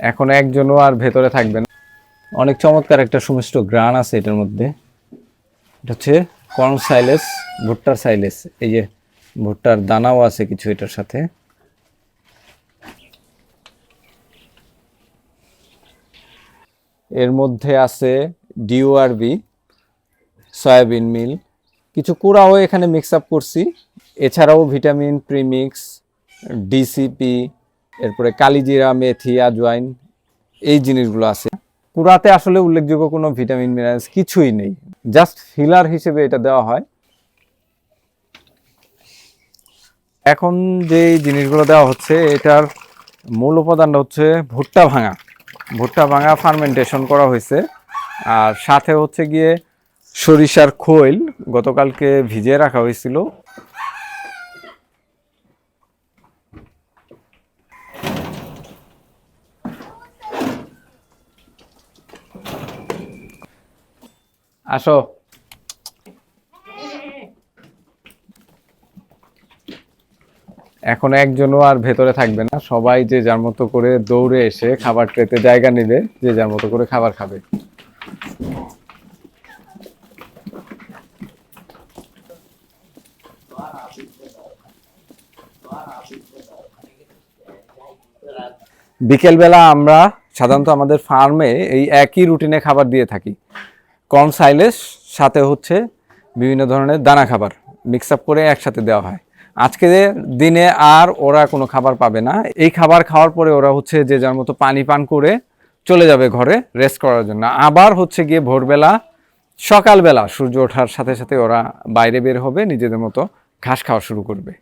এখন একজনও আর ভেতরে থাকবে না। অনেক চমৎকার একটা সুমিষ্ট গ্রান আছে এটার মধ্যে। এটা হচ্ছে কর্ন সাইলেস ভুট্টার সাইলেস এই যে ভুট্টার দানাও আছে কিছু এটার সাথে। এর মধ্যে আছে ডিওআরবি সয়াবিন মিল। কিছু কুড়াও এখানে মিক্স আপ করছি। এছাড়াও ভিটামিন, প্রিমিক্স ডিসিপি এরপরে কালিজিরা, মেথি, আজওয়াইন, এই জিনিসগুলো আছে। কুড়াতে আসলে উল্লেখযোগ্য কোনো ভিটামিন, মিনারেলস কিছুই নেই। জাস্ট ফিলার হিসেবে এটা দেওয়া হয়। এখন যে জিনিসগুলো দেওয়া হচ্ছে, এটার মূল উপাদানটা হচ্ছে ভুট্টা ভাঙা। ভুট্টা ভাঙা ফার্মেন্টেশন করা হয়েছে। আর সাথে হচ্ছে গিয়ে সরিষার খৈল গতকালকে ভিজিয়ে রাখা হয়েছিল। আসো। এখন একজনও আর ভেতরে থাকবে না। সবাই যে যার মতো করে দৌড়ে এসে খাবার ট্রেতে জায়গা নেবে, যে যার মতো করে খাবার খাবে। বিকেলবেলা আমরা সাধারণত আমাদের ফার্মে এই একই রুটিনে খাবার দিয়ে থাকি। কর্ন সাইলেস সাথে হচ্ছে বিভিন্ন ধরনের দানা খাবার মিক্স আপ করে একসাথে দেওয়া হয়। আজকে দিনে আর ওরা কোনো খাবার পাবে না। এই খাবার খাওয়ার পরে ওরা হচ্ছে যে যার মতো পানি পান করে চলে যাবে ঘরে রেস্ট করার জন্য। আবার হচ্ছে গিয়ে ভোরবেলা, সকালবেলা সূর্য ওঠার সাথে সাথে ওরা বাইরে বের হবে, নিজেদের মতো ঘাস খাওয়া শুরু করবে।